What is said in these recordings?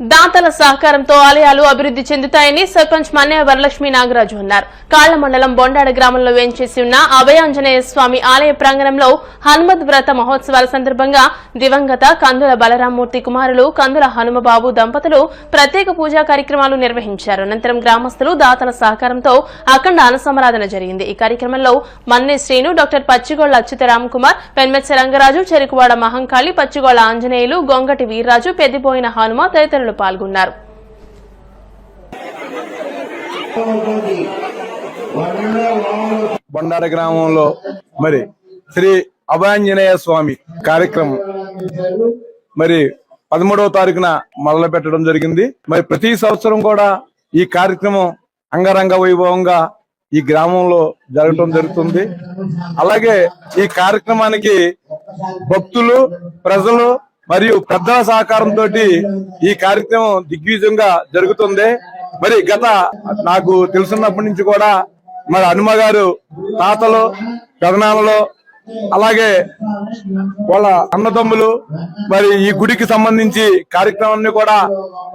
దాతల సహకారంతో ఆలయాలు అభివృద్ధి చెందుతాయని సర్పంచ్ మన్నయ్య వరలక్ష్మి నాగరాజు అన్నారు. కాళ్ళ మండలం బొండాడ గ్రామంలో వేంచేసి ఉన్న అభయాంజనేయ స్వామి ఆలయ ప్రాంగణంలో హనుమద్ వ్రత మహోత్సవాల సందర్భంగా దివంగత కందుల బలరామ్మూర్తి కుమారులు కందుల హనుమబాబు దంపతులు ప్రత్యేక పూజా కార్యక్రమాలు నిర్వహించారు. అనంతరం గ్రామస్తులు దాతల సహకారంతో అఖండ అనసమరాధన జరిగింది. ఈ కార్యక్రమంలో మన్నె శ్రీను డాక్టర్ పచ్చిగోళ్ళ అచ్యుత రామ్కుమార్ పెన్మెత్స రంగరాజు చెరుకువాడ మహంకాళి పచ్చిగోళ్ళ ఆంజనేయులు గొంగటి వీర్రాజు పెద్దిపోయిన హనుమ తదితరులు పాల్గొన్నారు. బండార గ్రామంలో మరి శ్రీ అభయాంజనేయ స్వామి కార్యక్రమం మరి పదమూడవ తారీఖున మొదలు పెట్టడం జరిగింది. మరి ప్రతి సంవత్సరం కూడా ఈ కార్యక్రమం అంగరంగ వైభవంగా ఈ గ్రామంలో జరగటం జరుగుతుంది. అలాగే ఈ కార్యక్రమానికి భక్తులు ప్రజలు మరియు పెద్దల సహకారంతో ఈ కార్యక్రమం దిగ్విజయంగా జరుగుతుంది. మరి గత నాకు తెలుసున్నప్పటి నుంచి కూడా మరి హనుమ గారు తాతలు పెదనాన్నలు అలాగే వాళ్ళ అన్నదమ్ములు మరి ఈ గుడికి సంబంధించి కార్యక్రమాన్ని కూడా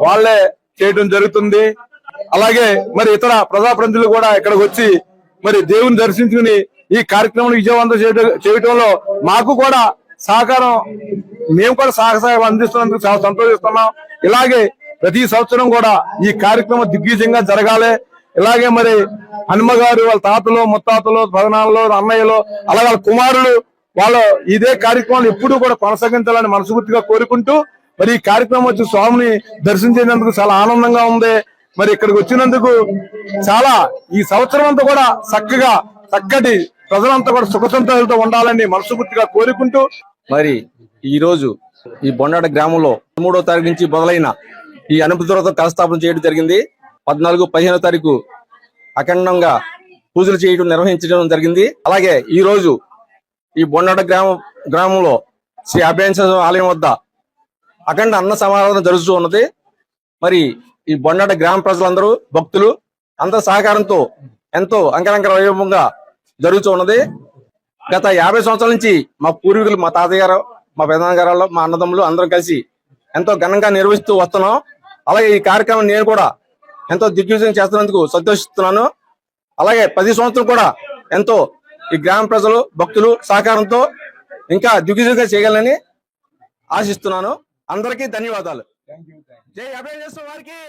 వాళ్ళే చేయడం జరుగుతుంది. అలాగే మరి ఇతర ప్రజాప్రతినిధులు కూడా ఇక్కడికి వచ్చి మరి దేవుని దర్శించుకుని ఈ కార్యక్రమం విజయవంతం చేయడం చేయటంలో మాకు కూడా సహకారం మేము కూడా సహకారం అందిస్తున్నందుకు చాలా సంతోషిస్తున్నాం. ఇలాగే ప్రతి సంవత్సరం కూడా ఈ కార్యక్రమం దిగ్విజయంగా జరగాలి. ఇలాగే మరి హనుమ గారు వాళ్ళ తాతలు ముత్తాతలు పదనాలు అన్నయ్యలు అలాగే వాళ్ళ కుమారులు వాళ్ళ ఇదే కార్యక్రమాలు ఎప్పుడూ కూడా కొనసాగించాలని మనస్ఫూర్తిగా కోరుకుంటూ మరి ఈ కార్యక్రమం వచ్చి స్వామిని దర్శించేందుకు చాలా ఆనందంగా ఉంది. మరి ఇక్కడికి వచ్చినందుకు చాలా ఈ సంవత్సరం అంతా కూడా చక్కగా చక్కటి ప్రజలంతా కూడా సుఖ సంతోషాలతో ఉండాలని మనస్ఫూర్తిగా కోరుకుంటూ మరి ఈ రోజు ఈ బొండాడ గ్రామంలో పదమూడవ తారీఖు నుంచి మొదలైన ఈ అనుమతితో కలస్థాపన చేయడం జరిగింది. పద్నాలుగు పదిహేనో తారీఖు అఖండంగా పూజలు చేయడం నిర్వహించడం జరిగింది. అలాగే ఈ రోజు ఈ బొండాడ గ్రామం గ్రామంలో శ్రీ అభయాంజనేయ ఆలయం వద్ద అఖండ అన్న సమారాధన జరుగుతూ ఉన్నది. మరి ఈ బొండాడ గ్రామ ప్రజలందరూ భక్తులు అందరి సహకారంతో ఎంతో అంకరంక వైభవంగా జరుగుతూ ఉన్నది. గత యాభై సంవత్సరాల నుంచి మా పూర్వీకులు మా తాతయ్య గారు మా పెదనాన్న గారు మా అన్నదమ్ములు అందరం కలిసి ఎంతో ఘనంగా నిర్వహిస్తూ వస్తున్నాం. అలాగే ఈ కార్యక్రమం నేను కూడా ఎంతో దిగ్విజయం చేస్తున్నందుకు సంతోషిస్తున్నాను. అలాగే ప్రతి సంవత్సరం కూడా ఎంతో ఈ గ్రామ ప్రజలు భక్తులు సహకారంతో ఇంకా దిగ్విజయంగా చేయగలని ఆశిస్తున్నాను. అందరికీ ధన్యవాదాలు. జై అభయ వారికి!